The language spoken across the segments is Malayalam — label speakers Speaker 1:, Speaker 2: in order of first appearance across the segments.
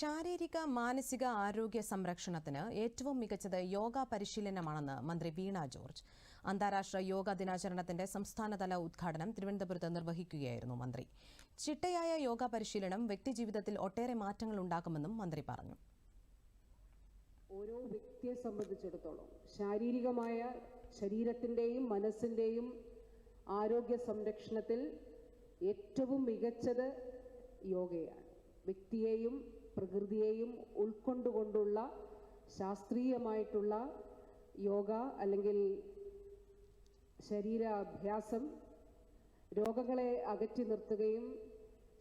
Speaker 1: ശാരീരിക മാനസിക ആരോഗ്യ സംരക്ഷണത്തിന് ഏറ്റവും മികച്ചത് യോഗ പരിശീലനമാണെന്ന് മന്ത്രി വീണ ജോർജ്. അന്താരാഷ്ട്ര യോഗ ദിനാചരണത്തിന്റെ സംസ്ഥാനതല ഉദ്ഘാടനം തിരുവനന്തപുരത്ത് നിർവഹിക്കുകയായിരുന്നു മന്ത്രി. ചിട്ടയായ യോഗ പരിശീലനം വ്യക്തിജീവിതത്തിൽ ഒട്ടേറെ മാറ്റങ്ങൾ ഉണ്ടാക്കുമെന്നും മന്ത്രി പറഞ്ഞു.
Speaker 2: ഓരോ വ്യക്തിയെ സംബന്ധിച്ചിടത്തോളം ശാരീരികമായ ശരീരത്തിന്റെയും മനസ്സിന്റെയും ആരോഗ്യ സംരക്ഷണത്തിൽ ഏറ്റവും മികച്ചത് യോഗയാണ്. വ്യക്തിയെയും പ്രകൃതിയെയും ഉൾക്കൊണ്ടുകൊണ്ടുള്ള ശാസ്ത്രീയമായിട്ടുള്ള യോഗ അല്ലെങ്കിൽ ശരീരാഭ്യാസം രോഗങ്ങളെ അകറ്റി നിർത്തുകയും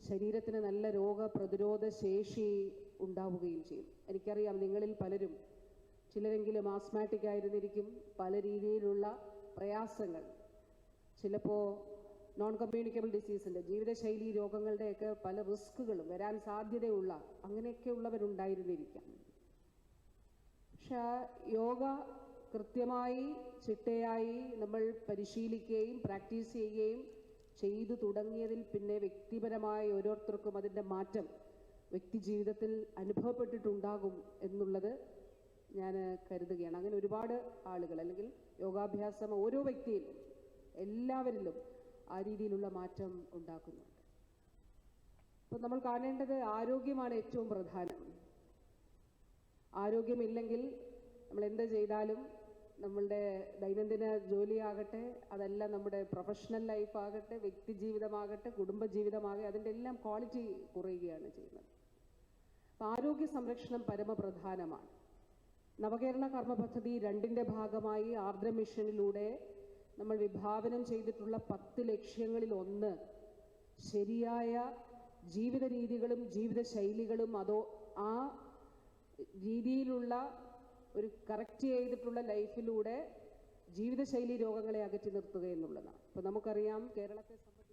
Speaker 2: ശരീരത്തിന് നല്ല രോഗപ്രതിരോധ ശേഷി ഉണ്ടാവുകയും ചെയ്യും. എനിക്കറിയാം നിങ്ങളിൽ പലരും ചിലരെങ്കിലും ആസ്മാറ്റിക് ആയിരുന്നിരിക്കും. പല രീതിയിലുള്ള പ്രയാസങ്ങൾ. ചിലപ്പോൾ നോൺ കമ്മ്യൂണിക്കബിൾ ഡിസീസിന്റെ ജീവിതശൈലി രോഗങ്ങളുടെയൊക്കെ പല റിസ്കുകളും വരാൻ സാധ്യതയുള്ള അങ്ങനെയൊക്കെയുള്ളവരുണ്ടായിരുന്നിരിക്കാം പക്ഷെ ആ യോഗ കൃത്യമായി ചിട്ടയായി നമ്മൾ പരിശീലിക്കുകയും പ്രാക്ടീസ് ചെയ്യുകയും ചെയ്തു തുടങ്ങിയതിൽ പിന്നെ വ്യക്തിപരമായ ഓരോരുത്തർക്കും അതിന്റെ മാറ്റം വ്യക്തി ജീവിതത്തിൽ അനുഭവപ്പെട്ടിട്ടുണ്ടാകും എന്നുള്ളത് ഞാൻ കരുതുകയാണ്. അങ്ങനെ ഒരുപാട് ആളുകൾ അല്ലെങ്കിൽ യോഗാഭ്യാസം ഓരോ വ്യക്തിയിലും എല്ലാവരിലും ആ രീതിയിലുള്ള മാറ്റം ഉണ്ടാക്കുന്നുണ്ട് അപ്പം നമ്മൾ കാണേണ്ടത് ആരോഗ്യമാണ് ഏറ്റവും പ്രധാനം. ആരോഗ്യമില്ലെങ്കിൽ നമ്മൾ എന്ത് ചെയ്താലും നമ്മളുടെ ദൈനംദിന ജോലിയാകട്ടെ അതല്ല നമ്മുടെ പ്രൊഫഷണൽ ലൈഫാകട്ടെ വ്യക്തി ജീവിതമാകട്ടെ കുടുംബ ജീവിതമാകട്ടെ അതിന്റെ എല്ലാം ക്വാളിറ്റി കുറയുകയാണ് ചെയ്യുന്നത്. അപ്പം ആരോഗ്യ സംരക്ഷണം പരമപ്രധാനമാണ്. നവകേരള കർമ്മ പദ്ധതി രണ്ടിന്റെ ഭാഗമായി ആർദ്ര മിഷനിലൂടെ നമ്മൾ വിഭാവനം ചെയ്തിട്ടുള്ള പത്ത് ലക്ഷ്യങ്ങളിൽ ഒന്ന് ശരിയായ ജീവിത രീതികളും ജീവിത ശൈലികളും അതോ ആ രീതിയിലുള്ള ഒരു കറക്റ്റ് ചെയ്തിട്ടുള്ള ലൈഫിലൂടെ ജീവിതശൈലി രോഗങ്ങളെ അകറ്റി നിർത്തുക എന്നുള്ളതാണ്. അപ്പോൾ നമുക്കറിയാം കേരളത്തെ സംബന്ധിച്ച്